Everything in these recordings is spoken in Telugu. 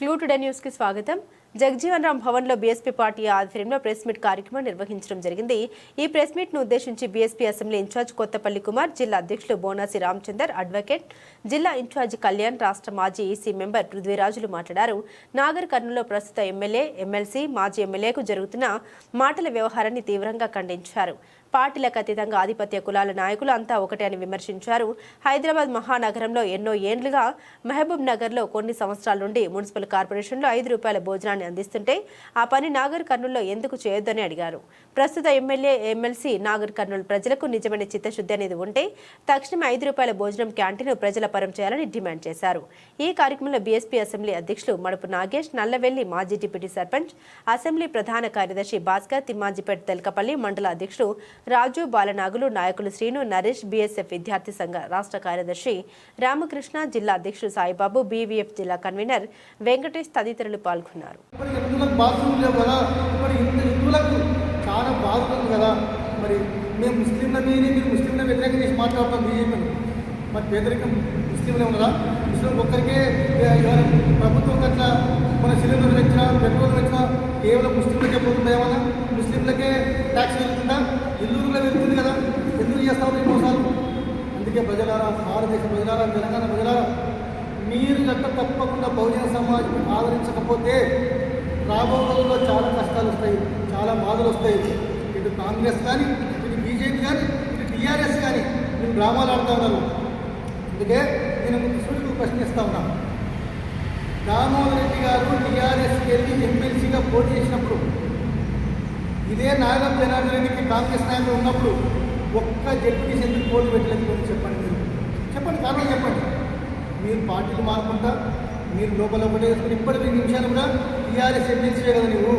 క్లూ టుడే న్యూస్కి స్వాగతం. జగజీవన్ రామ్ భవన్లో బీఎస్పీ పార్టీ ఆధ్వర్యంలో ప్రెస్ మీట్ కార్యక్రమం నిర్వహించడం జరిగింది. ఈ ప్రెస్ మీట్ను ఉద్దేశించి BSP assembly incharge Kothapalli Kumar జిల్లా అధ్యక్షులు బోనాసి రామచందర్ అడ్వకేట్ జిల్లా ఇన్ఛార్జ్ కళ్యాణ్ రాష్ట్ర మాజీ ఈసీ మెంబర్ పృథ్వీరాజులు మాట్లాడారు. నాగర్ కర్నూలులో ప్రస్తుత ఎమ్మెల్యే ఎమ్మెల్సీ మాజీ ఎమ్మెల్యేకు జరుగుతున్న మాటల వ్యవహారాన్ని తీవ్రంగా ఖండించారు. పార్టీలకు అతీతంగా ఆధిపత్య కులాల నాయకులు అంతా ఒకటే అని విమర్శించారు. హైదరాబాద్ మహానగరంలో ఎన్నో ఏండ్లుగా మహబూబ్ నగర్లో కొన్ని సంవత్సరాల నుండి మున్సిపల్ కార్పొరేషన్లో ఐదు రూపాయల భోజనాన్ని అందిస్తుంటే ఆ పని నాగర్ కర్నూల్లో ఎందుకు చేయొద్దని అడిగారు. ప్రస్తుత ఎమ్మెల్యే ఎమ్మెల్సీ నాగర్ కర్నూలు ప్రజలకు నిజమైన చిత్తశుద్ధి అనేది ఉంటే తక్షణమే ఐదు రూపాయల భోజనం క్యాంటీన్ ప్రజల పరం చేయాలని డిమాండ్ చేశారు. ఈ కార్యక్రమంలో బీఎస్పీ అసెంబ్లీ అధ్యక్షులు మడుపు నాగేష్ నల్లవెల్లి మాజీ డిప్యూటీ సర్పంచ్ అసెంబ్లీ ప్రధాన కార్యదర్శి భాస్కర్ తిమ్మాజిపేట తెలకపల్లి మండల అధ్యక్షుడు రాజు బాలనాగులు నాయకులు శ్రీను నరేష్ బీఎస్ఎఫ్ విద్యార్థి సంఘ రాష్ట్ర కార్యదర్శి రామకృష్ణ జిల్లా అధ్యక్షుడు సాయిబాబు బీవీఎఫ్ జిల్లా కన్వీనర్ వెంకటేష్ తదితరులు పాల్గొన్నారు. మరి చాలా బాధ కదా? మరి మేము ముస్లింల మీద మీరు ముస్లింల వ్యతిరేకం చేసి మాట్లాడతాం బీజేపీని మరి పేదరికం ముస్లింలే ఉన్నదా? ముస్లిం ఒక్కరికే ప్రభుత్వం అట్లా మన సిలిండర్ వచ్చినా పెట్రోల్ వచ్చినా కేవలం ముస్లింలకే పోతుందా ఏమన్నా ముస్లింలకే ట్యాక్స్ వెళ్తుందా ఎందుకు ఈ మోసాలు? అందుకే ప్రజలారా భారతదేశ ప్రజలారా తెలంగాణ ప్రజలారా మీరు గట్ట తప్పకుండా బహుజన సమాజం ఆదరించకపోతే రాబో రోజుల్లో చాలా కష్టాలు వస్తాయి చాలా బాధలు వస్తాయి. ఇటు కాంగ్రెస్ కానీ ఇటు బీజేపీ కానీ ఇటు టీఆర్ఎస్ కానీ నేను డ్రామాలు ఆడుతూ ఉన్నాను అందుకే నేను ముందు ప్రశ్నిస్తా ఉన్నా. దామోదర్ రెడ్డి గారు టీఆర్ఎస్కి వెళ్ళి ఎమ్మెల్సీగా పోటీ చేసినప్పుడు ఇదే నాగం జనార్దన్ రెడ్డికి కాంగ్రెస్ నాయకులు ఉన్నప్పుడు ఒక్క జడ్పీటీసీ ఎందుకు పోటీ పెట్టలేదు చెప్పండి మీరు. చెప్పండి కారణం చెప్పండి. మీరు పార్టీలు మారుకుంటా మీరు లోపల ఒకటే వేసుకుని ఇప్పటి రెండు నిమిషాలు కూడా టీఆర్ఎస్ ఎమ్మెల్సీ కదా నువ్వు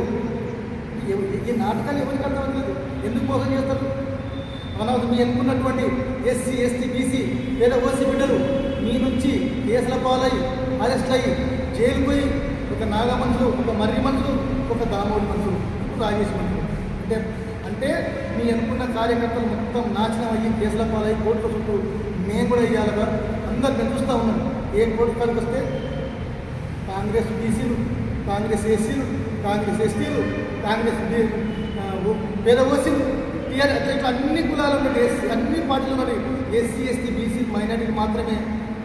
ఈ నాటకాలు ఎవరికి అర్థమవుతుంది ఎందుకు మోసం చేస్తారు? మనం మీ ఎన్నుకున్నటువంటి ఎస్సీ ఎస్టీ బీసీ లేదా ఓసీ బిడ్డలు మీ నుంచి కేసుల పాలై అరెస్ట్ అయ్యి జైలు పోయి ఒక నాగ మనుషులు ఒక మర్రి మనుషులు ఒక దామోడి మనుషులు ఒక రాజేష్ మనుషులు అంటే అంటే మీ అనుకున్న కార్యకర్తలు మొత్తం నాశనం అయ్యి కేసుల పాలై కోర్టుల చుట్టూ మేము కూడా వేయాలిగా అందరు పెంచుస్తూ ఉన్నాం. ఏ కోర్టు కాడికి వస్తే కాంగ్రెస్ బీసీలు కాంగ్రెస్ ఎస్సీలు కాంగ్రెస్ ఎస్టీలు కాంగ్రెస్ పేద ఓసీలు టీఆర్ అట్లా ఇట్లా అన్ని కులాలు ఉన్నాయి ఎస్సీ అన్ని పార్టీలు ఉన్నాయి ఎస్సీ ఎస్టీ బీసీ మైనారిటీలు మాత్రమే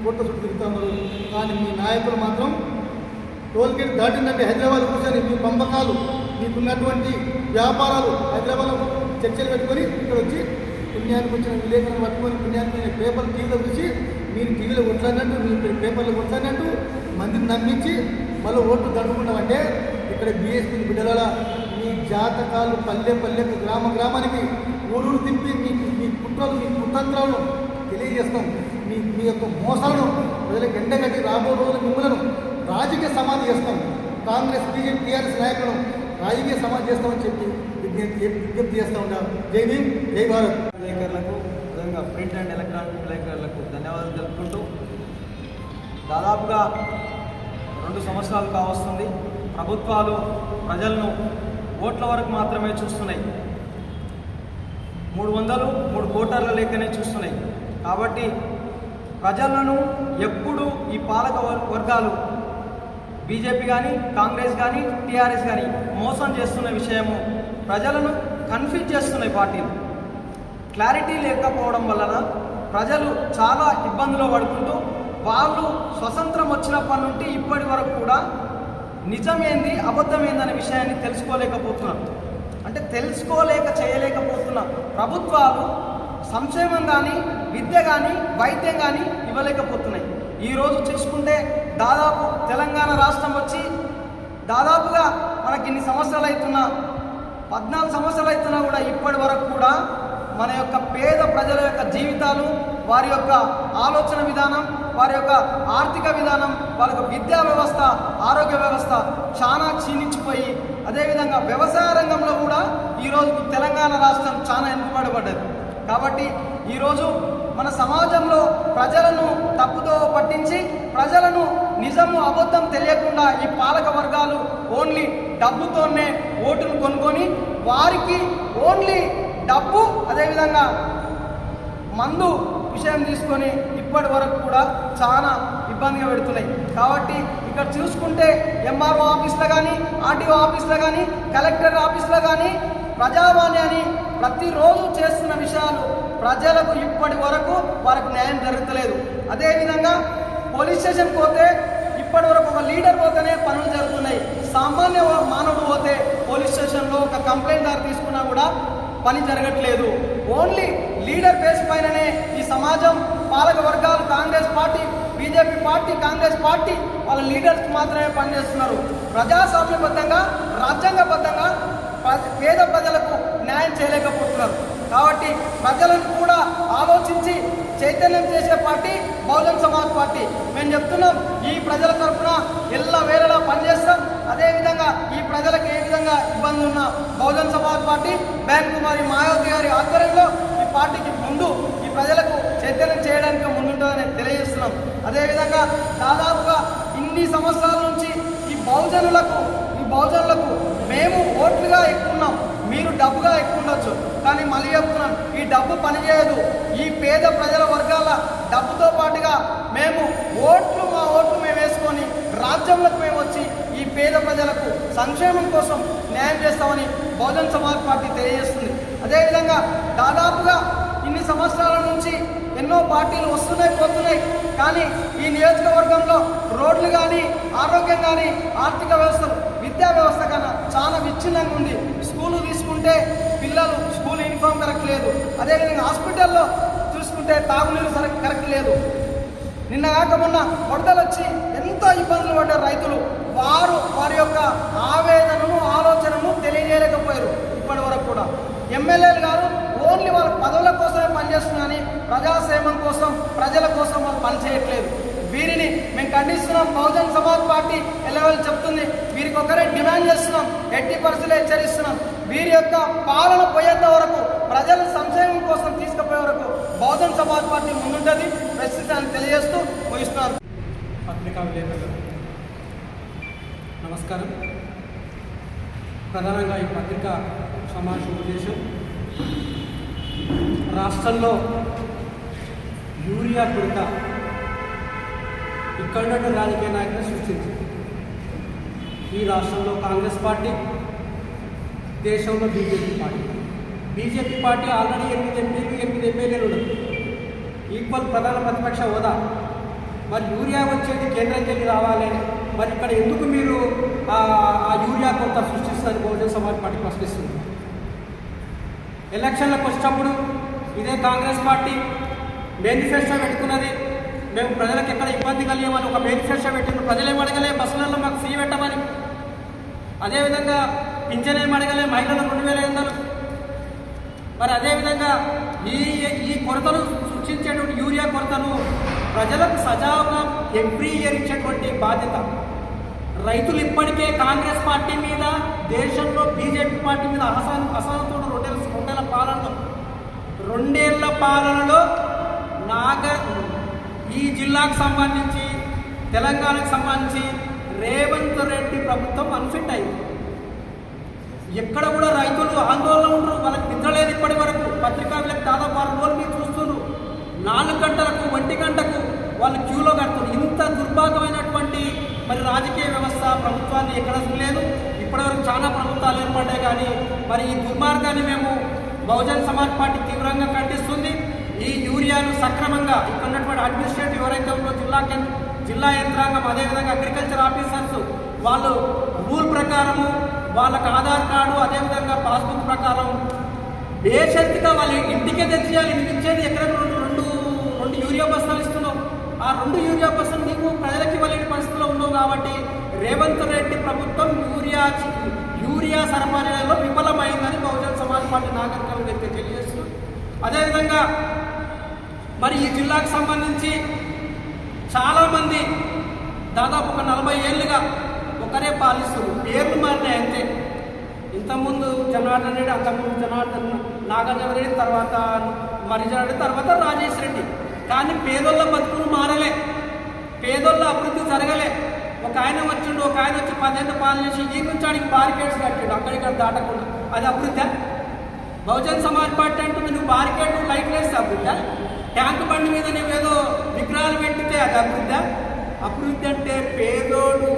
కోట్ల చుట్టూ తిరుగుతూ ఉన్నారు. కానీ మీ నాయకులు మాత్రం టోల్ గేట్ దాటిందంటే హైదరాబాద్ కూర్చొని మీ పంపకాలు మీకున్నటువంటి వ్యాపారాలు హైదరాబాద్లో చర్చలు పెట్టుకొని ఇక్కడ వచ్చి పుణ్యానికి వచ్చిన విలేకరులు పట్టుకొని పుణ్యానికి వచ్చిన పేపర్ టీవీలో చూసి మీరు టీవీలో కొట్లాడినట్టు మీ పేపర్లో కొట్లాడినట్టు మందిని నమ్మించి మళ్ళీ ఓట్లు దండుకున్నామంటే ఇక్కడ బీఎస్పీ బిడ్డల మీ జాతకాలు పల్లె పల్లెకు గ్రామ గ్రామానికి ఊరూరు తిప్పి మీ మీ కుట్రలు మీ కుతంత్రాలను తెలియజేస్తాం. మీ మీ యొక్క మోసాలను ప్రజలకు ఎండగట్టి రాబో రోజుల మిమ్మలను రాజకీయ సమాధి చేస్తాం. కాంగ్రెస్ బీజేపీ టీఆర్ఎస్ నాయకులను రాజకీయ సమాధి చేస్తామని చెప్పి విజ్ఞప్తి చేస్తూ ఉంటాం జై భీమ్ జై భారత్. విలేకరులకు విధంగా ప్రింట్ అండ్ ఎలక్ట్రానిక్ విలేకరులకు ధన్యవాదాలు తెలుపుకుంటూ దాదాపుగా రెండు సంవత్సరాలు కావస్తుంది. ప్రభుత్వాలు ప్రజలను ఓట్ల వరకు మాత్రమే చూస్తున్నాయి. మూడు వందలు మూడు కోటర్ల లెక్కనే చూస్తున్నాయి. కాబట్టి ప్రజలను ఎప్పుడు ఈ పాలక వర్గాలు బీజేపీ కానీ కాంగ్రెస్ కానీ టీఆర్ఎస్ కానీ మోసం చేస్తున్న విషయము ప్రజలను కన్ఫ్యూజ్ చేస్తున్నాయి పార్టీలు. క్లారిటీ లేకపోవడం వలన ప్రజలు చాలా ఇబ్బందులు పడుకుంటూ వాళ్ళు స్వతంత్రం వచ్చినప్పటి నుండి ఇప్పటి వరకు కూడా నిజమేంది అబద్ధమేందనే విషయాన్ని తెలుసుకోలేకపోతున్నారు. అంటే తెలుసుకోలేక చేయలేకపోతున్న ప్రభుత్వాలు సంక్షేమం కానీ విద్య కానీ వైద్యం కానీ ఇవ్వలేకపోతున్నాయి. ఈరోజు చూసుకుంటే దాదాపు తెలంగాణ రాష్ట్రం వచ్చి దాదాపుగా మనకి ఇన్ని సంవత్సరాలు అవుతున్నా పద్నాలుగు సంవత్సరాలు అవుతున్నా కూడా ఇప్పటి వరకు కూడా మన యొక్క పేద ప్రజల యొక్క జీవితాలు వారి యొక్క ఆలోచన విధానం వారి యొక్క ఆర్థిక విధానం వారి విద్యా వ్యవస్థ ఆరోగ్య వ్యవస్థ చాలా క్షీణించిపోయి అదేవిధంగా వ్యవసాయ రంగంలో కూడా ఈరోజు తెలంగాణ రాష్ట్రం చాలా వెనుకబడబడ్డది కాబట్టి ఈరోజు మన సమాజంలో ప్రజలను తప్పుతో పట్టించి ప్రజలను నిజము అబద్ధం తెలియకుండా ఈ పాలక వర్గాలు ఓన్లీ డబ్బుతోనే ఓటును కొనుక్కొని వారికి ఓన్లీ డబ్బు అదేవిధంగా మందు విషయం తీసుకొని ఇప్పటి వరకు కూడా చాలా ఇబ్బందిగా పెడుతున్నాయి. కాబట్టి ఇక్కడ చూసుకుంటే ఎంఆర్ఓ ఆఫీస్లో కానీ ఆర్టీఓ ఆఫీస్లో కానీ కలెక్టర్ ఆఫీస్లో కానీ ప్రజావాణి అని ప్రతిరోజు చేస్తున్న విషయాలు ప్రజలకు ఇప్పటి వరకు వారికి న్యాయం జరుగుతలేదు. అదేవిధంగా పోలీస్ స్టేషన్ పోతే ఇప్పటి వరకు ఒక లీడర్ పోతేనే పనులు జరుగుతున్నాయి. సామాన్య మానవుడు పోతే పోలీస్ స్టేషన్లో ఒక కంప్లైంట్ దారి తీసుకున్నా కూడా పని జరగట్లేదు. ఓన్లీ లీడర్ బేస్ పైననే ఈ సమాజం పాలక వర్గాలు Congress party BJP party Congress party వాళ్ళ లీడర్స్ మాత్రమే పనిచేస్తున్నారు. ప్రజాస్వామ్యబద్ధంగా రాజ్యాంగబద్ధంగా పేద ప్రజలకు న్యాయం చేయలేకపోతున్నారు. కాబట్టి ప్రజలను కూడా ఆలోచించి చైతన్యం చేసే పార్టీ బహుజన్ సమాజ్ పార్టీ. మేము చెప్తున్నాం ఈ ప్రజల తరఫున ఎల్ల వేళలా పనిచేస్తాం. అదేవిధంగా ఈ ప్రజలకు ఏ విధంగా ఇబ్బంది ఉన్న బహుజన్ సమాజ్ పార్టీ బ్యాంక్ కుమారి మాయావతి గారి ఆధ్వర్యంలో ఈ పార్టీకి ముందు ఈ ప్రజలకు చైతన్యం చేయడానికి ముందుంటుందని తెలియజేస్తున్నాం. అదేవిధంగా దాదాపుగా ఇన్ని సంవత్సరాల నుంచి ఈ బహుజనులకు ఈ బహుజనులకు మేము ఓట్లుగా ఎక్కున్నాం మీరు డబ్బుగా ఎక్కువ ఉండొచ్చు. కానీ మళ్ళీ చెప్తున్నాను ఈ డబ్బు పనిచేయదు ఈ పేద ప్రజల వర్గాల డబ్బుతో పాటుగా మేము ఓట్లు మా ఓట్లు మేము వేసుకొని రాజ్యంలోకి మేము వచ్చి ఈ పేద ప్రజలకు సంక్షేమం కోసం న్యాయం చేస్తామని బహుజన్ సమాజ్ పార్టీ తెలియజేస్తుంది. అదేవిధంగా దాదాపుగా ఇన్ని సంవత్సరాల నుంచి ఎన్నో పార్టీలు వస్తున్నాయి పోతున్నాయి. కానీ ఈ నియోజకవర్గంలో రోడ్లు కానీ ఆరోగ్యం కానీ ఆర్థిక వ్యవస్థలు విద్యా వ్యవస్థ కన్నా చాలా విచ్ఛిన్నంగా ఉంది. చూసుకుంటే పిల్లలు స్కూల్ యూనిఫామ్ కరెక్ట్ లేదు. అదేవిధంగా హాస్పిటల్లో చూసుకుంటే తాగునీరు సరి కరెక్ట్ లేదు. నిన్న కాక మొన్న వరదలు వచ్చి ఎంతో ఇబ్బందులు పడ్డారు రైతులు. వారు వారి యొక్క ఆవేదనను ఆలోచనను తెలియజేయలేకపోయారు ఇప్పటి వరకు కూడా. ఎమ్మెల్యేలు గారు ఓన్లీ వాళ్ళ పదవుల కోసమే పనిచేస్తున్నారని ప్రజాసేమం కోసం ప్రజల కోసం వాళ్ళు పనిచేయట్లేదు వీరిని మేము ఖండిస్తున్నాం. బహుజన్ సమాజ్ పార్టీ ఎలవెల్ చెప్తుంది వీరికి ఒకరే డిమాండ్ చేస్తున్నాం ఎట్టి పరిస్థితులు హెచ్చరిస్తున్నాం. వీరి యొక్క పాలన పోయేంత వరకు ప్రజల సంక్షేమం కోసం తీసుకుపోయే వరకు బహుజన్ సమాజ్ పార్టీ ముందుంటుంది ప్రస్తుతాన్ని తెలియజేస్తూ ముగిస్తున్నాను పత్రికా విలేకరులు నమస్కారం. ప్రధానంగా ఈ పత్రికా సమావేశం ఉద్దేశం రాష్ట్రంలో యూరియా కొరత ఇక్కడ రాజకీయ నాయకులను సృష్టించింది ఈ రాష్ట్రంలో కాంగ్రెస్ పార్టీ దేశంలో BJP party. BJP party already ఎనిమిది ఎంపీలు ఎనిమిది ఎమ్మెల్యేలు ఉన్నారు. ఈక్వల్ ప్రధాన ప్రతిపక్ష హోదా. మరి యూరియా వచ్చేది కేంద్రం వెళ్ళి రావాలి మరి ఇక్కడ ఎందుకు మీరు ఆ యూరియా కొంత సృష్టిస్తారు? బహుజన సమాజ్ పార్టీ ప్రశ్నిస్తుంది. ఎలక్షన్లకు వచ్చినప్పుడు ఇదే కాంగ్రెస్ పార్టీ మేనిఫెస్టో పెట్టుకున్నది. మేము ప్రజలకు ఎక్కడ ఇబ్బంది కలిగేమని ఒక మేనిఫెస్టో పెట్టింది ప్రజలు ఏం అడగలే? బస్సులలో మాకు ఫ్రీ పెట్టమని. అదేవిధంగా పింఛన్ ఏం అడగలే? మహిళలు రెండు వేల ఐదు మరి అదేవిధంగా ఈ ఈ కొరతను సృష్టించేటువంటి యూరియా కొరతను ప్రజలకు సజావుగా ఎవ్రీ ఇయర్ ఇచ్చేటువంటి బాధ్యత. రైతులు ఇప్పటికే కాంగ్రెస్ పార్టీ మీద దేశంలో బీజేపీ పార్టీ మీద అసలు అసహనంతో రెండేళ్ళ రెండేళ్ళ పాలనలో రెండేళ్ళ పాలనలో నాగ ఈ జిల్లాకు సంబంధించి తెలంగాణకు సంబంధించి రేవంత్ రెడ్డి ప్రభుత్వం అన్ఫిట్ అయింది. ఎక్కడ కూడా రైతులు ఆందోళన ఉండరు. వాళ్ళకి నిద్రలేదు ఇప్పటి వరకు. పత్రికా విలేకరు దాదాపు వారం రోజులు మీరు చూస్తున్నారు. నాలుగు గంటలకు ఒంటి గంటకు వాళ్ళు క్యూలో కడుతున్నారు. ఇంత దుర్భాగమైనటువంటి మరి రాజకీయ వ్యవస్థ ప్రభుత్వాన్ని ఎక్కడ లేదు ఇప్పటివరకు చాలా ప్రభుత్వాలు ఏర్పడ్డాయి కానీ మరి ఈ దుర్మార్గాన్ని మేము బహుజన్ సమాజ్ పార్టీ తీవ్రంగా ఖండిస్తుంది. ఈ యూరియాను సక్రమంగా ఇక్కడ ఉన్నటువంటి అడ్మినిస్ట్రేటివ్ ఎవరైతే ఉందో జిల్లా జిల్లా యంత్రాంగం అదేవిధంగా అగ్రికల్చర్ ఆఫీసర్స్ వాళ్ళు రూల్ ప్రకారము వాళ్ళకి ఆధార్ కార్డు అదేవిధంగా పాస్బుక్ ప్రకారం బేషరతుగా వాళ్ళ ఇంటికే తెచ్చేయాలి. ఇంటికి ఇచ్చేది ఎక్కడ రెండు రెండు రెండు యూరియా బస్తాలు ఇస్తున్నావు. ఆ రెండు యూరియా బస్తాలు నీకు ప్రజలకి ఇవ్వలేని పరిస్థితిలో ఉన్నావు కాబట్టి రేవంత్ రెడ్డి ప్రభుత్వం యూరియా యూరియా సరఫరాలో విఫలమైందని బహుజన్ సమాజ్ పార్టీ నాగరికల తెలియజేస్తున్నారు. తెలియజేస్తుంది అదేవిధంగా మరి ఈ జిల్లాకు సంబంధించి చాలామంది దాదాపు ఒక నలభై ఏళ్ళుగా ఒకరే పాలిస్తారు పేర్లు మారినాయి అంతే. ఇంతకుముందు జనార్దన్ రెడ్డి అంతకుముందు జనార్దన్ నాగార్జున రెడ్డి తర్వాత మరిజన రెడ్డి తర్వాత రాజేష్ రెడ్డి. కానీ పేదోళ్ళ బతుకులు మారలే. పేదోళ్ళ అభివృద్ధి జరగలే. ఒక ఆయన వచ్చిండు ఒక ఆయన వచ్చి పదేళ్ళు పాలన చేసి ఈ నుంచి ఆయనకి బారికేడ్స్ కట్టిండు. అక్కడిక్కడ దాటకుండా. అది అభివృద్ధి? బహుజన్ సమాజ్ పార్టీ అంటుంది నువ్వు బారికేడ్ లైట్లు వేస్తే అభివృద్ధి ట్యాంక్ బండి మీద నువ్వేదో విగ్రహాలు పెట్టితే అది అభివృద్ధి? అభివృద్ధి అంటే పేదోడు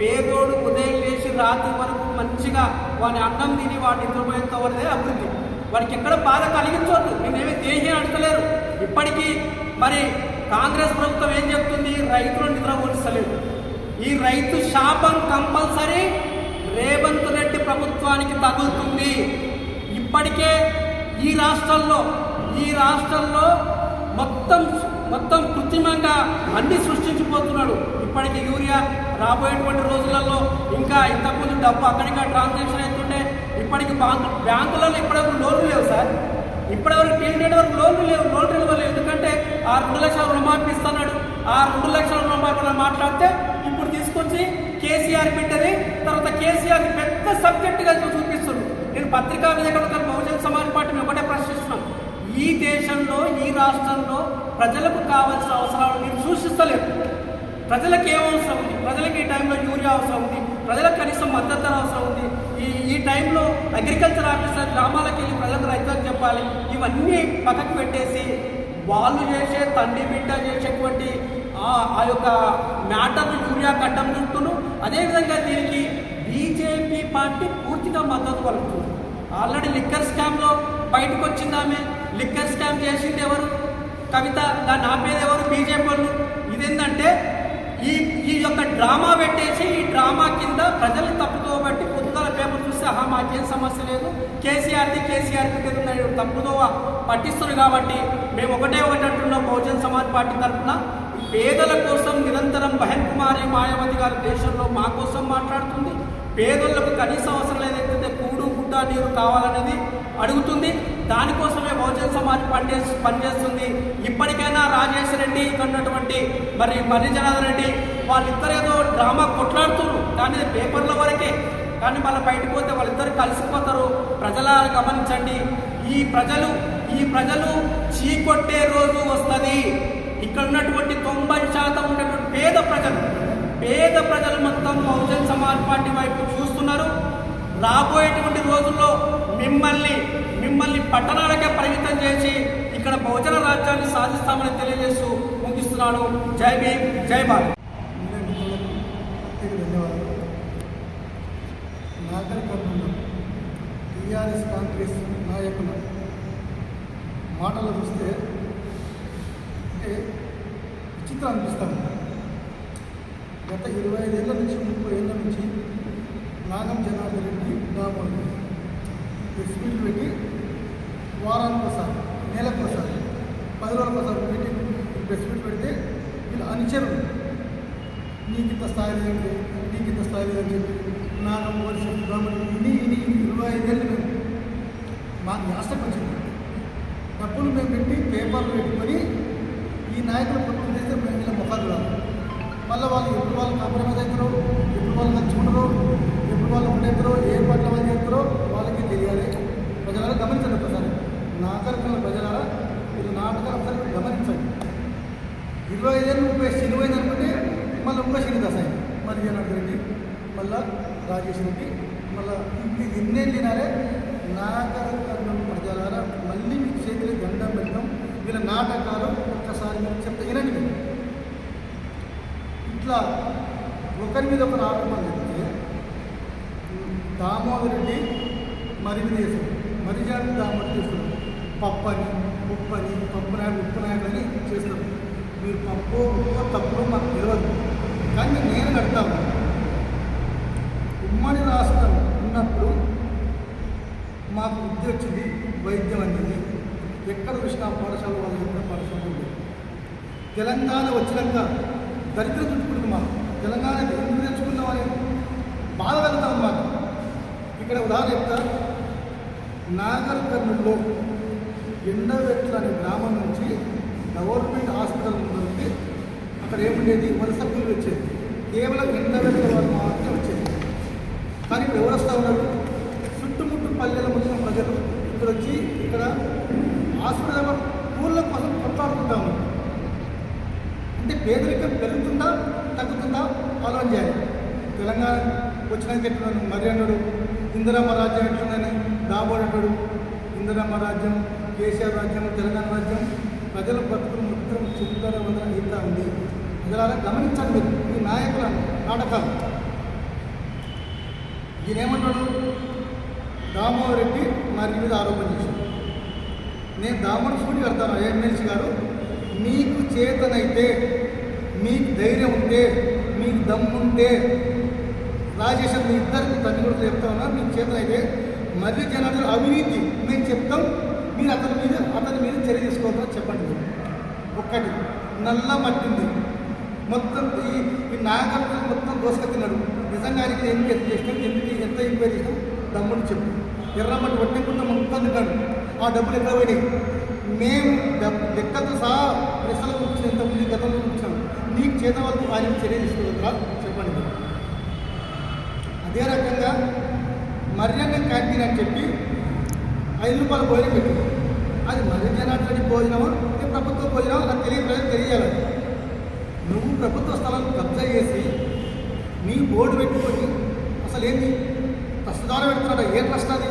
పేదోడు ఉదయం లేచి రాత్రి వరకు మంచిగా వాని అన్నం తిని వాటి నిద్రపోయేంత వరదే అభివృద్ధి. వాడికి ఎక్కడ బాధ కలిగించవద్దు నేనేమి దేహి అంటలేరు ఇప్పటికీ మరి కాంగ్రెస్ ప్రభుత్వం ఏం చెప్తుంది? రైతులను నిద్రపోలిస్తలేదు ఈ రైతు శాపం కంపల్సరీ రేవంత్ రెడ్డి ప్రభుత్వానికి తగులుతుంది. ఇప్పటికే ఈ రాష్ట్రంలో ఈ రాష్ట్రంలో మొత్తం మొత్తం కృత్రిమంగా అన్ని సృష్టించిపోతున్నాడు. ఇప్పటికి యూరియా రాబోయేటువంటి రోజులలో ఇంకా ఇంతకుముందు డబ్బు అక్కడికి ట్రాన్సాక్షన్ అవుతుంటే ఇప్పటికి బ్యాంకు బ్యాంకులలో ఇప్పటివరకు లోన్లు లేవు సార్. ఇప్పటివరకు టీడీ వరకు లోన్లు లేవు లోన్లు ఇవ్వలేవు ఎందుకంటే ఆ రెండు లక్షల రుణమాఫీ ఇస్తున్నాడు. ఆ రెండు లక్షల రుణమాఫీ మాట్లాడితే ఇప్పుడు తీసుకొచ్చి కేసీఆర్ పెట్టేది తర్వాత కేసీఆర్ పెద్ద సబ్జెక్టుగా చూపిస్తుంది నేను పత్రికా విలేకరులు బహుజన సమాజ్ పార్టీని ఒకటే ప్రశ్నిస్తున్నాను. ఈ దేశంలో ఈ రాష్ట్రంలో ప్రజలకు కావాల్సిన అవసరాలు మీరు సూచిస్తలేరు. ప్రజలకు ఏం అవసరం ఉంది? ప్రజలకు ఈ టైంలో యూరియా అవసరం ఉంది. ప్రజలకు కనీసం మద్దతు అవసరం ఉంది. ఈ ఈ టైంలో అగ్రికల్చర్ ఆఫీసర్ గ్రామాలకు వెళ్ళి ప్రజలకు రైతులకు చెప్పాలి. ఇవన్నీ పక్కకు పెట్టేసి వాళ్ళు చేసే తండ్రి బిడ్డ చేసేటువంటి ఆ ఆ యొక్క మ్యాటర్ను యూరియా కట్టం చుట్టూను అదేవిధంగా దీనికి బీజేపీ పార్టీ పూర్తిగా మద్దతు పలుకుతుంది. ఆల్రెడీ లిక్కర్ స్కామ్లో బయటకు వచ్చిందామే. ఆమె లిక్కర్ స్కామ్ చేసింది ఎవరు? కవిత దాన్ని ఆపేది ఎవరు? బీజేపీ వాళ్ళు ఇదేంటంటే ఈ ఈ యొక్క డ్రామా పెట్టేసి ఈ డ్రామా కింద ప్రజలు తప్పుదో బట్టి పొద్దుగల పేపర్ చూస్తే ఆహా మాకేం సమస్య లేదు. కేసీఆర్ది కేసీఆర్కి మీద తప్పుదోవ పట్టిస్తున్నారు కాబట్టి మేము ఒకటే ఒకటి అంటున్నాం బహుజన్ సమాజ్ పార్టీ తరఫున. పేదల కోసం నిరంతరం బహన్ కుమారి మాయావతి గారు దేశంలో మా కోసం మాట్లాడుతుంది. పేదలకు కనీస అవసరం ఏదైతే కూడు గుడ్డ నీరు కావాలనేది అడుగుతుంది. దానికోసమే బహుజన సమాజ్ పనిచే పనిచేస్తుంది. ఇప్పటికైనా రాజేష్ రెడ్డి ఇక్కడ ఉన్నటువంటి మరి మర్రి జనార్దన్ రెడ్డి వాళ్ళిద్దరేదో డ్రామా కొట్లాడుతున్నారు. కానీ పేపర్ల వరకే. కానీ మళ్ళీ బయటకు పోతే వాళ్ళిద్దరు కలిసిపోతారు. ప్రజల గమనించండి. ఈ ప్రజలు ఈ ప్రజలు చీకొట్టే రోజు వస్తుంది. ఇక్కడ ఉన్నటువంటి తొంభై శాతం ఉన్నటువంటి పేద ప్రజలు పేద ప్రజలు మొత్తం బహుజన్ సమాజ్ పార్టీ వైపు చూస్తున్నారు. రాబోయేటువంటి రోజుల్లో మిమ్మల్ని మిమ్మల్ని పట్టణాలకే పరిమితం చేసి ఇక్కడ బహుజన రాజ్యాన్ని సాధిస్తామని తెలియజేస్తూ ముగిస్తున్నాను. జై భీమ్ జై భారత్. టీఆర్ఎస్ కాంగ్రెస్ నాయకుల మాటలు చూస్తే అంటే విచిత్రం అనిపిస్తాను గత ఇరవై ఐదేళ్ళ నుంచి ముప్పై ఏళ్ళ నుంచి నాగం జనార్దన్ రెడ్డి దామోదర్ ఎస్పీలు పెట్టి వారానికి ఒకసారి నెలకు ఒకసారి పది రోజులకు ఒకసారి పెట్టి ప్రెస్ మీట్ పెడితే వీళ్ళు అనుచరులు నీకు ఇంత స్థాయి లేదండి నీకు ఇంత స్థాయి లేదని చెప్పి నాగం వర్షం ఇన్ని ఇన్ని ఇరవై ఐదేళ్ళు మేము మాకు యాస్టకు వచ్చింది డబ్బులు మేము పెట్టి పేపర్లు పెట్టుకొని ఈ నాయకులు పట్టుకుని చేస్తే మేము ఇలా ముఖాలు రాదు మళ్ళీ వాళ్ళు ఎప్పుడు వాళ్ళు కాంప్రమైజ్ అవుతారో ఎప్పుడు వాళ్ళు నచ్చుకుంటారో ఎప్పుడు వాళ్ళు ఉండేస్తారో ఏ పట్ల వాళ్ళు చేస్తారో వాళ్ళకి తెలియాలి ప్రజలారా గమనించండి ఒకసారి నాగరికల ప్రజలారా ఇది నాటకాలు ఒకసారి గమనించండి ఇరవై ఐదేళ్ళు ముప్పై శనిపోయింది అనుకుంటే మళ్ళీ ఉమ్మ శని దశ అయింది. మరి జనార్దన్ రెడ్డి మళ్ళా రాజేష్ రెడ్డి మళ్ళీ ఇది ఎన్నేళ్ళు తినాలే నాగరికర్ణం ప్రజలారా మళ్ళీ మీకు చేతిలో దండం పెట్టడం వీళ్ళ నాటకాలు ఒక్కసారి మీరు చెప్తే వినండి మీరు. ఇట్లా ఒకరి మీద ఒకరు ఆరోపణ చెప్తే దామోదర్ రెడ్డి మరిది చేశారు మరిజాడు దామోదర్ చేస్తారు పప్పని ఉప్పని ఉప్పు అని పప్పు ఉప్పు నాయకుడు అని చేస్తారు మీరు తప్పు ఉప్పు తప్పు మాకు తెలియదు కానీ నేను కడతాను. ఉమ్మడి రాష్ట్రం ఉన్నప్పుడు మాకు విద్య వచ్చింది వైద్యం అనేది ఎక్కడ చూసినా పాఠశాల వాళ్ళు ఎక్కడ పాఠశాల తెలంగాణ వచ్చినాక దరిద్ర చుట్టుకుంటుంది మాకు. తెలంగాణ ఎందుకు తెచ్చుకుందామని బాధ కలుగుతాం మాకు. ఇక్కడ ఉదాహరణ చెప్తా. నాగర్ కర్నూలులో ఎండవెట్ల అనే గ్రామం నుంచి గవర్నమెంట్ హాస్పిటల్ నుండి అక్కడ ఏముండేది? వలస కూలి వచ్చేది. కేవలం ఎండవెట్ల వారు మాత్రమే వచ్చేది. కానీ ఇప్పుడు ఎవరు వస్తూ ఉన్నారు? చుట్టుముట్టు పల్లెల ముందున్న ప్రజలు ఇక్కడ వచ్చి ఇక్కడ హాస్పిటల్ ఊళ్ళ కోసం కొట్లాడుకుంటా ఉన్నారు. అంటే పేదరికం పెరుగుతుందా తగ్గుతుందా? ఆలోచన చేయాలి. తెలంగాణ వచ్చినాక ఎట్లున్నాను మరి అన్నాడు ఇందిరమ్మ రాజ్యం ఎట్లుందని దాబోడు అన్నాడు ఇందిరమ్మ రాజ్యం కేసీఆర్ రాజ్యం తెలంగాణ రాజ్యం ప్రజలు బతుకులు మొత్తం గీత ఉంది ఇలా గమనించండి మీరు ఈ నాయకుల నాటకాలు ఈయన ఏమంటాడు దామోదర్ రెడ్డి మరి మీద ఆరోపణ చేశాడు నేను దామోదర్ సూటి కడతాను ఎమ్మెల్సీ గారు మీకు చేతనైతే మీకు ధైర్యం ఉంటే మీకు దమ్ముంటే రాజేశ్వర్ మీ ఇద్దరికి తల్లి కూడా చెప్తా ఉన్నా మీకు చేతనైతే మర్రి జనాలు అవినీతి మేము చెప్తాం మీరు అతని మీద అతని మీద చర్య తీసుకోవాలని చెప్పండి మీరు. ఒక్కటి. నల్ల మట్టింది. మొత్తం ఈ ఈ మొత్తం దోసుక తిన్నాడు నిజంగా ఆయనకి ఎందుకు ఎంత చేసినాం ఎందుకు ఎంత ఎంక్వైరీ చేసినాం దమ్ముని చెప్పు. ఎర్రమట్టి వట్టకుండా మొత్తం తిన్నాడు. ఆ డబ్బులు ఎక్కడ పోయినాయి? మేము డబ్బు లెక్కలతో సహా ప్రశ్నలు వచ్చిన ఇంతకుముందు గతంలో కూర్చాం నీకు చేత వరకు ఆయన చర్య తీసుకోవద్దా చెప్పండి. అదే రకంగా మర్యాద క్యాంటీన్ అని చెప్పి ఐదు రూపాయలు పోయి పెట్టింది. అది మరి జనార్దన్ భోజనమా? ఇది ప్రభుత్వ భోజనం అది తెలియ ప్రజలు తెలియాలి. నువ్వు ప్రభుత్వ స్థలం కబ్జా చేసి నీ బోర్డు పెట్టుకొని అసలు ఏంది ప్రస్తుతాలు పెడుతున్నాడు? ఏ ట్రస్ట్ అది?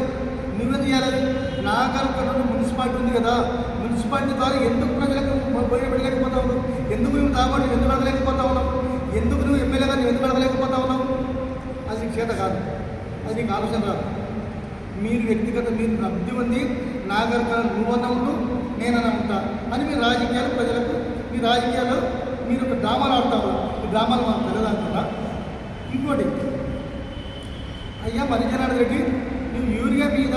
నువ్వే చేయాలి నాగరికత మున్సిపాలిటీ ఉంది కదా. మున్సిపాలిటీ ద్వారా ఎందుకు ప్రజలకు భోజనం పెట్టలేకపోతా ఉన్నావు? ఎందుకు నువ్వు తాగొని ఎందుకు అడగలేకపోతా ఉన్నావు? ఎందుకు నువ్వు ఎమ్మెల్యేగా నువ్వు ఎందుకు అడగలేకపోతా ఉన్నావు? అది నీకు చేత కాదు. అది నీకు ఆలోచన రాదు. మీరు వ్యక్తిగత మీరు అభివృద్ధి ఉంది. నాగరికత నువ్వన్నా ఉండు నేనన్నా అని మీ రాజకీయాలు ప్రజలకు మీ రాజకీయాల్లో మీరు ఒక డ్రామాలు ఆడతారు. ఈ డ్రామాలు మనం తెలియదంటారా ఇంకోటి అయ్యా మరిజనాడు రెడ్డి నువ్వు యూరియా మీద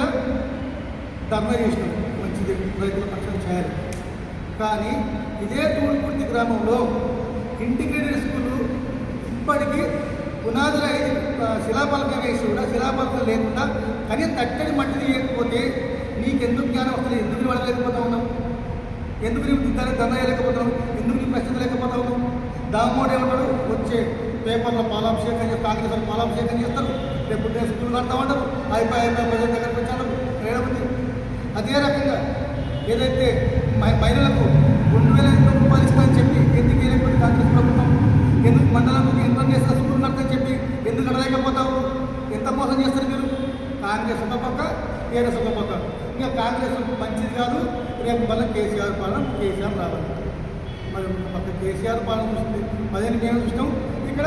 ధర్నా చేసినావు. మంచిది రైతుల పక్షం చేయాలి. కానీ ఇదే తూర్పుర్తి గ్రామంలో ఇంటిగ్రేటెడ్ స్కూలు ఇప్పటికీ పునాదులు అయి శిలాపలకం వేసి కూడా శిలాపలకం లేకుండా కనీసం తట్టడి మట్టి లేకపోతే నీకెందుకు జ్ఞానం వస్తుంది ఎందుకు నువ్వు అడగలేకపోతా ఉన్నావు? ఎందుకు నీవు దాన్ని ధర్నా ఎందుకు నీకు ప్రశ్నించలేకపోతా ఉన్నావు? దామోడు ఏమంటాడు? వచ్చే పేపర్లో పాలాభిషేకం చేస్తారు కాంగ్రెస్లో పాలాభిషేకం చేస్తారు. రేపు నేను స్కూల్ కడతామంటారు. అయిపోయి అయిపోయి ప్రజల దగ్గరకు వచ్చాను ఏడమంది అదే రకంగా ఏదైతే మహిళలకు రెండు వేల ఐదు రూపాయలు ఇస్తామని చెప్పి ఎందుకు వేయలేకపోతే కాంగ్రెస్ ప్రభుత్వం? ఎందుకు మండలంకు ఇంటర్నేషనల్ స్కూల్ కడతా చెప్పి ఎందుకు కడలేకపోతావు ఎంత మోసం చేస్తారు మీరు? కాంగ్రెస్ ఒక పక్క టీఆర్ఎస్ ఒక పక్క ఇంకా కాంగ్రెస్ మంచిది కాదు. రేపు మళ్ళీ కేసీఆర్ పాలన కేసీఆర్ రావాలి. మరి పక్క కేసీఆర్ పాలన చూస్తుంది పదిహేను మేము చూసినాం. ఇక్కడ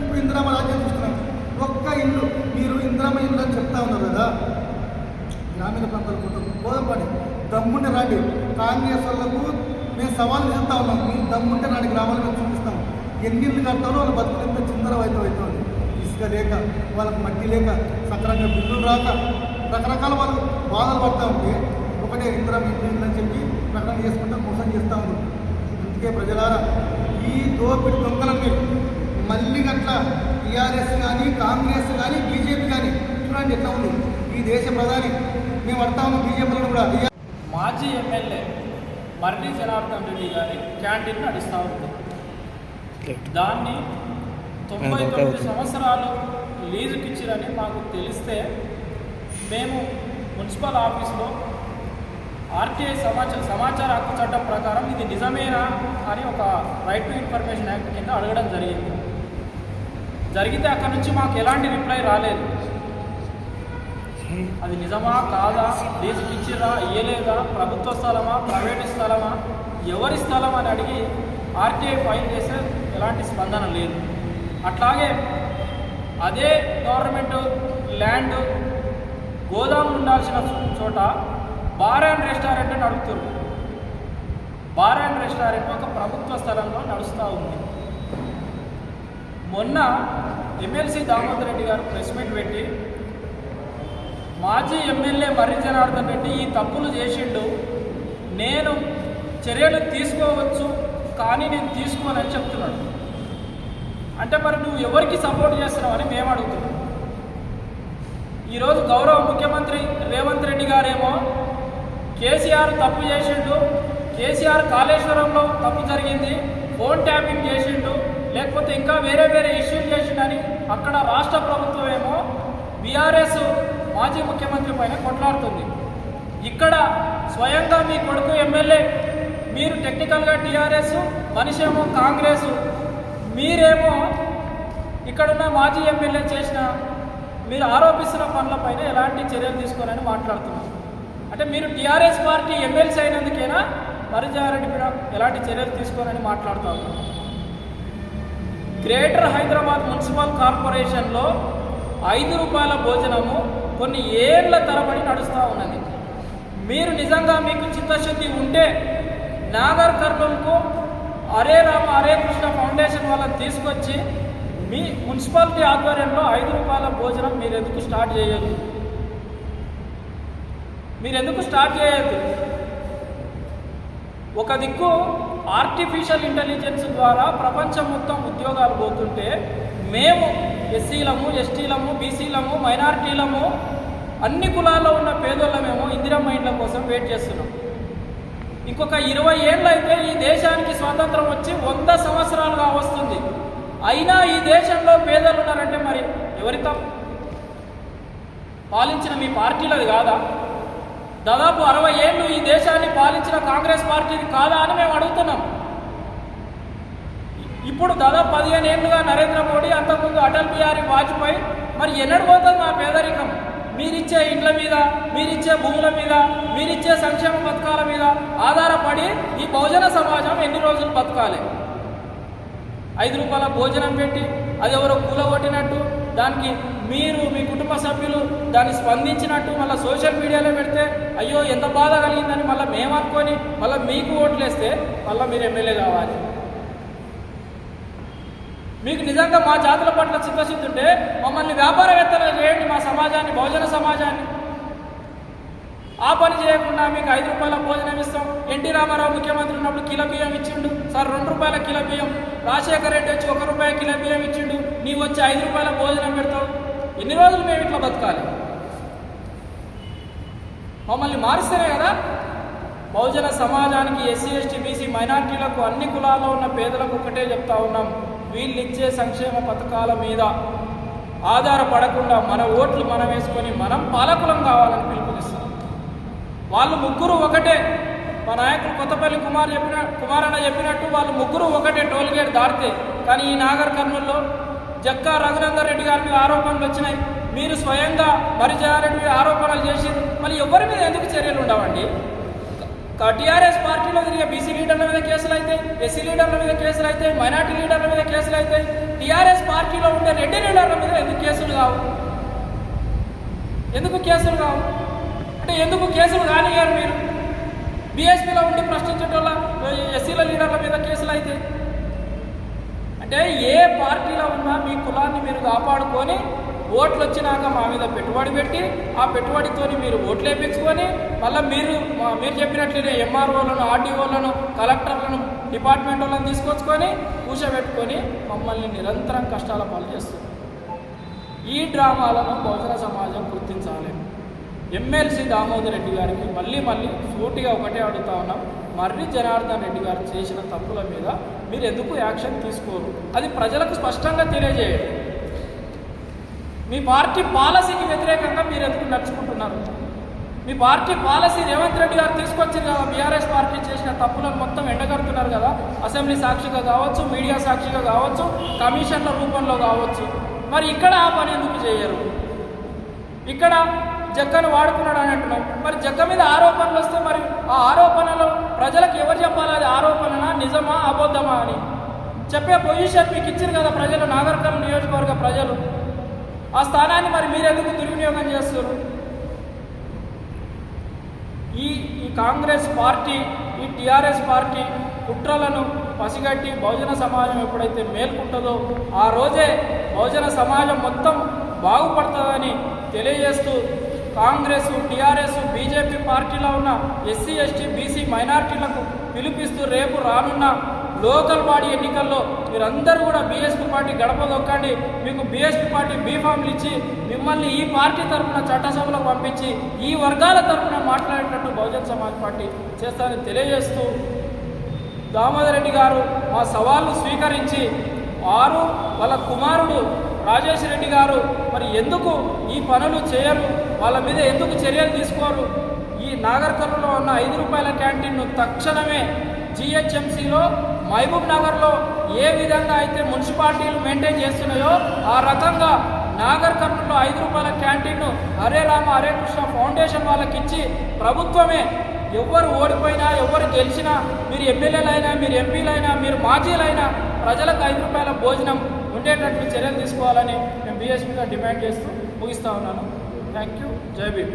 ఇప్పుడు ఇందిరామ రాజ్యం చూస్తున్నాం. ఒక్క ఇల్లు మీరు ఇందిరామ ఇల్లు అని చెప్తా ఉన్నారు కదా. గ్రామీణ ప్రాంతాల కోసం బోధపడి దమ్ముంటే రాండి. కాంగ్రెస్ వాళ్ళకు మేము సవాల్ చెప్తా ఉన్నాం. మీరు దమ్ముంటే రండి గ్రామాలకు చూపిస్తాం. ఎన్ని ఇల్లు కడతారో వాళ్ళ బతుకు ఎంత చిందర అవుతుంది ఇసుక లేక వాళ్ళకి మట్టి లేక సక్రంగా బిల్లులు రాక రకరకాల వాళ్ళు బాధలు పడతా ఉంటే ఒకటే ఇందిరా అని చెప్పి ప్రకటన చేసుకుంటా మోసం చేస్తూ ఉన్నారు అందుకే ప్రజలారా ఈ దోపిడి దొంగలని మళ్ళీ గట్ల టీఆర్ఎస్ కానీ కాంగ్రెస్ కానీ బీజేపీ కానీ చూడండి ఎట్లా ఉంది. ఈ దేశ ప్రధాని మేము అడతా ఉన్నాం బీజేపీలో కూడా. మాజీ ఎమ్మెల్యే మర్రి జనార్దన్ రెడ్డి గారి క్యాంటీన్ నడుస్తూ ఉంది. దాన్ని తొంభై తొమ్మిది సంవత్సరాలు లీజుకి ఇచ్చిరని మాకు తెలిస్తే మేము మున్సిపల్ ఆఫీస్లో ఆర్టీఐ సమాచార సమాచార హక్కు చట్టం ప్రకారం ఇది నిజమేనా అని ఒక రైట్ టు ఇన్ఫర్మేషన్ యాక్ట్ కింద అడగడం జరిగింది. జరిగితే అక్కడ నుంచి మాకు ఎలాంటి రిప్లై రాలేదు. అది నిజమా కాదా? లీజుకి ఇచ్చిరా ఇయ్యలేదా? ప్రభుత్వ స్థలమా? ప్రైవేట్ స్థలమా? ఎవరి స్థలం అని అడిగి ఆర్టీఐ ఫైల్ చేస్తే ఎలాంటి స్పందన లేదు. అట్లాగే అదే గవర్నమెంట్ ల్యాండ్ గోదాము ఉండాల్సిన చోట బార్ అండ్ రెస్టారెంట్ నడుపుతున్నారు బార్ అండ్ రెస్టారెంట్ ఒక ప్రభుత్వ స్థలంలో నడుస్తూ ఉంది. మొన్న ఎమ్మెల్సీ దామోదర్ రెడ్డి గారు ప్రెస్ మీట్ పెట్టి మాజీ ఎమ్మెల్యే మర్రి జనార్దన్ రెడ్డి ఈ తప్పులు చేసిండు. నేను చర్యలు తీసుకోవచ్చు కానీ నేను తీసుకోనని చెప్తున్నాడు. అంటే మరి నువ్వు ఎవరికి సపోర్ట్ చేస్తున్నావు అని మేము అడుగుతున్నాం. ఈరోజు గౌరవ ముఖ్యమంత్రి రేవంత్ రెడ్డి గారేమో కేసీఆర్ తప్పు చేసిండు కేసీఆర్ కాళేశ్వరంలో తప్పు జరిగింది ఫోన్ ట్యాపింగ్ చేసిండు లేకపోతే ఇంకా వేరే వేరే ఇష్యూలు చేసిండని అక్కడ రాష్ట్ర ప్రభుత్వం ఏమో బీఆర్ఎస్ మాజీ ముఖ్యమంత్రి పైన కొట్లాడుతుంది. ఇక్కడ స్వయంగా మీ కొడుకు ఎమ్మెల్యే మీరు టెక్నికల్గా టీఆర్ఎస్ మనిషి ఏమో కాంగ్రెస్ మీరేమో ఇక్కడున్న మాజీ ఎమ్మెల్యే చేసిన మీరు ఆరోపిస్తున్న పనులపైన ఎలాంటి చర్యలు తీసుకోవాలని మాట్లాడుతున్నారు అంటే మీరు టీఆర్ఎస్ పార్టీ ఎమ్మెల్సీ అయినందుకేనా మరిజారెడ్డి మీద ఎలాంటి చర్యలు తీసుకోవాలని మాట్లాడుతారు గ్రేటర్ హైదరాబాద్ మున్సిపల్ కార్పొరేషన్లో ఐదు రూపాయల భోజనము కొన్ని ఏళ్ళ తరబడి నడుస్తూ ఉన్నది. మీరు నిజంగా మీకు చిత్తశుద్ధి ఉంటే నాగర్ కర్నూలుకు అరే రామ అరే కృష్ణ ఫౌండేషన్ వాళ్ళని తీసుకొచ్చి మీ మున్సిపాలిటీ ఆధ్వర్యంలో ఐదు రూపాయల భోజనం మీరు ఎందుకు స్టార్ట్ చేయదు మీరు ఎందుకు స్టార్ట్ చేయదు ఒక దిక్కు ఆర్టిఫిషియల్ ఇంటెలిజెన్స్ ద్వారా ప్రపంచం మొత్తం ఉద్యోగాలు పోతుంటే మేము ఎస్సీలము ఎస్టీలము బీసీలము మైనారిటీలము అన్ని కులాల్లో ఉన్న పేదోళ్ళమేమో ఇందిరమ్మ ఇండ్ల కోసం వెయిట్ చేస్తున్నాం. ఇంకొక ఇరవై ఏళ్ళు అయితే ఈ దేశానికి స్వాతంత్రం వచ్చి వంద సంవత్సరాలుగా వస్తుంది. అయినా ఈ దేశంలో పేదలు ఉన్నారంటే మరి ఎవరి తప్పు పాలించిన మీ పార్టీలది కాదా? దాదాపు అరవై ఏళ్ళు ఈ దేశాన్ని పాలించిన కాంగ్రెస్ పార్టీది కాదా అని మేము అడుగుతున్నాం. ఇప్పుడు దాదాపు పదిహేను ఏళ్ళుగా నరేంద్ర మోడీ అంతకుముందు అటల్ బిహారీ వాజ్పేయి మరి ఎన్నడు పోతుంది మా పేదరికం? మీరిచ్చే ఇండ్ల మీద మీరిచ్చే భూముల మీద మీరిచ్చే సంక్షేమ పథకాల మీద ఆధారపడి ఈ బహుజన సమాజం ఎన్ని రోజులు బతకాలి? ఐదు రూపాయల భోజనం పెట్టి అది ఎవరో కూలగొట్టినట్టు దానికి మీరు మీ కుటుంబ సభ్యులు దాన్ని స్పందించినట్టు మళ్ళీ సోషల్ మీడియాలో పెడితే అయ్యో ఎంత బాధ కలిగిందని మళ్ళీ మేము అనుకొని మళ్ళీ మీకు ఓట్లేస్తే మళ్ళీ మీరు ఎమ్మెల్యే కావాలి. మీకు నిజంగా మా జాతుల పట్ల చిత్తశుద్ధి ఉంటే మమ్మల్ని వ్యాపారవేత్తలు చేయండి మా సమాజాన్ని బహుజన సమాజాన్ని. ఆ పని చేయకుండా మీకు ఐదు రూపాయల భోజనం ఇస్తాం. ఎన్టీ రామారావు ముఖ్యమంత్రి ఉన్నప్పుడు కిలో బియ్యం ఇచ్చిండు. సార్ రెండు రూపాయల కిలో బియ్యం. రాజశేఖర రెడ్డి వచ్చి ఒక రూపాయ కిలో బియ్యం ఇచ్చిండు. నీవు వచ్చి ఐదు రూపాయల భోజనం పెడతావు. ఎన్ని రోజులు మేము ఇట్లా బతకాలి? మమ్మల్ని మారిస్తేనే కదా? బహుజన సమాజానికి ఎస్సీ ఎస్టీ బీసీ మైనార్టీలకు అన్ని కులాల్లో ఉన్న పేదలకు ఒకటే చెప్తా ఉన్నాం. వీళ్ళు ఇచ్చే సంక్షేమ పథకాల మీద ఆధారపడకుండా మన ఓట్లు మనం వేసుకొని మనం పాలకులం కావాలని పిలుపునిస్తాం వాళ్ళు ముగ్గురు ఒకటే. మా నాయకుడు కొత్తపల్లి కుమార్ చెప్పిన కుమారన్న చెప్పినట్టు వాళ్ళు ముగ్గురు ఒకటే టోల్గేట్ దాటితే. కానీ ఈ నాగర్ కర్నూల్లో జక్కా రఘునందర్ రెడ్డి గారి మీద ఆరోపణలు వచ్చినాయి. మీరు స్వయంగా మరిజారెడ్డి మీద ఆరోపణలు చేసి మళ్ళీ ఎవరి మీద ఎందుకు చర్యలు ఉండవండి? టీఆర్ఎస్ పార్టీలో తిరిగే బీసీ లీడర్ల మీద కేసులు అయితే ఎస్సీ లీడర్ల మీద కేసులు అయితే మైనార్టీ లీడర్ల మీద కేసులు అయితే టీఆర్ఎస్ పార్టీలో ఉండే రెడ్డి లీడర్ల మీద ఎందుకు కేసులు కావు? ఎందుకు కేసులు కావు? అంటే ఎందుకు కేసులు కానియ్యారు మీరు? బీఎస్పీలో ఉండి ప్రశ్నించటం ఎస్సీల లీడర్ల మీద కేసులు అయితే? అంటే ఏ పార్టీలో ఉన్నా మీ కులాన్ని మీరు కాపాడుకొని ఓట్లు వచ్చినాక మా మీద పెట్టుబడి పెట్టి ఆ పెట్టుబడితో మీరు ఓట్లు వేయించుకొని మళ్ళీ మీరు మా- మీరు చెప్పినట్లనే ఎంఆర్ఓలను ఆర్డీఓలను కలెక్టర్లను డిపార్ట్మెంట్ వాళ్ళని తీసుకొచ్చుకొని కూర్చోబెట్టుకొని మమ్మల్ని నిరంతరం కష్టాల పాలు చేస్తుంది ఈ డ్రామాలను బహుజన సమాజం గుర్తించాలి. ఎమ్మెల్సీ దామోదర్ రెడ్డి గారికి మళ్ళీ మళ్ళీ సూటిగా ఒకటే అడుగుతా ఉన్నాం. మర్రి జనార్దన్ రెడ్డి గారు చేసిన తప్పుల మీద మీరు ఎందుకు యాక్షన్ తీసుకోరు? అది ప్రజలకు స్పష్టంగా తెలియజేయండి. మీ పార్టీ పాలసీకి వ్యతిరేకంగా మీరు ఎందుకు నడుచుకుంటున్నారు? మీ పార్టీ పాలసీ రేవంత్ రెడ్డి గారు తీసుకొచ్చింది కదా బీఆర్ఎస్ పార్టీ చేసిన తప్పులను మొత్తం ఎండగడుతున్నారు కదా. అసెంబ్లీ సాక్షిగా కావచ్చు మీడియా సాక్షిగా కావచ్చు కమిషన్ల రూపంలో కావచ్చు. మరి ఇక్కడ ఆ పని ఎందుకు చేయరు? ఇక్కడ జగ్గను వాడుకున్నాడు అని అంటున్నాం మరి జగ్గ మీద ఆరోపణలు వస్తే మరి ఆ ఆరోపణలు ప్రజలకు ఎవరు చెప్పాలి? అది ఆరోపణనా? నిజమా? అబద్ధమా అని. చెప్పే పొజిషన్ మీకు ఇచ్చారు కదా ప్రజలు నాగరికం నియోజకవర్గ ప్రజలు. ఆ స్థానాన్ని మరి మీరు ఎందుకు దుర్వినియోగం చేస్తారు ఈ ఈ కాంగ్రెస్ పార్టీ ఈ టీఆర్ఎస్ పార్టీ కుట్రలను పసిగట్టి బహుజన సమాజం ఎప్పుడైతే మేల్కుంటుందో ఆ రోజే బహుజన సమాజం మొత్తం బాగుపడుతుందని తెలియజేస్తూ కాంగ్రెస్ టీఆర్ఎస్ బీజేపీ పార్టీలో ఉన్న ఎస్సీ ఎస్టీ బీసీ మైనార్టీలకు పిలిపిస్తూ రేపు రానున్న లోకల్ బాడీ ఎన్నికల్లో మీరందరూ కూడా బీఎస్పీ పార్టీ గడప దొక్కండి. మీకు బీఎస్పీ పార్టీ బీఫామ్లు ఇచ్చి మిమ్మల్ని ఈ పార్టీ తరఫున చట్టసభలకు పంపించి ఈ వర్గాల తరఫున మాట్లాడేటట్టు బహుజన్ సమాజ్ పార్టీ చేస్తారని తెలియజేస్తూ దామోదర్ రెడ్డి గారు మా సవాళ్ళు స్వీకరించి వారు వాళ్ళ కుమారుడు రాజేష్ రెడ్డి గారు మరి ఎందుకు ఈ పనులు చేయరు? వాళ్ళ మీద ఎందుకు చర్యలు తీసుకోరు? ఈ నాగర్ కర్నూలులో ఉన్న ఐదు రూపాయల క్యాంటీన్ను తక్షణమే జిహెచ్ఎంసీలో మహబూబ్ నగర్లో ఏ విధంగా అయితే మున్సిపాలిటీలు మెయింటైన్ చేస్తున్నాయో ఆ రకంగా నాగర్ కర్నూలులో ఐదు రూపాయల క్యాంటీన్ను హరే రామ హరే కృష్ణ ఫౌండేషన్ వాళ్ళకి ఇచ్చి ప్రభుత్వమే ఎవరు ఓడిపోయినా ఎవరు గెలిచినా మీరు ఎమ్మెల్యేలైనా మీరు ఎంపీలైనా మీరు మాజీలైనా ప్రజలకు ఐదు రూపాయల భోజనం ఉండేటట్లు చర్యలు తీసుకోవాలని మేము బీఎస్పీగా డిమాండ్ చేస్తూ ముగిస్తా ఉన్నాను. థ్యాంక్ యూ జై భీమ్.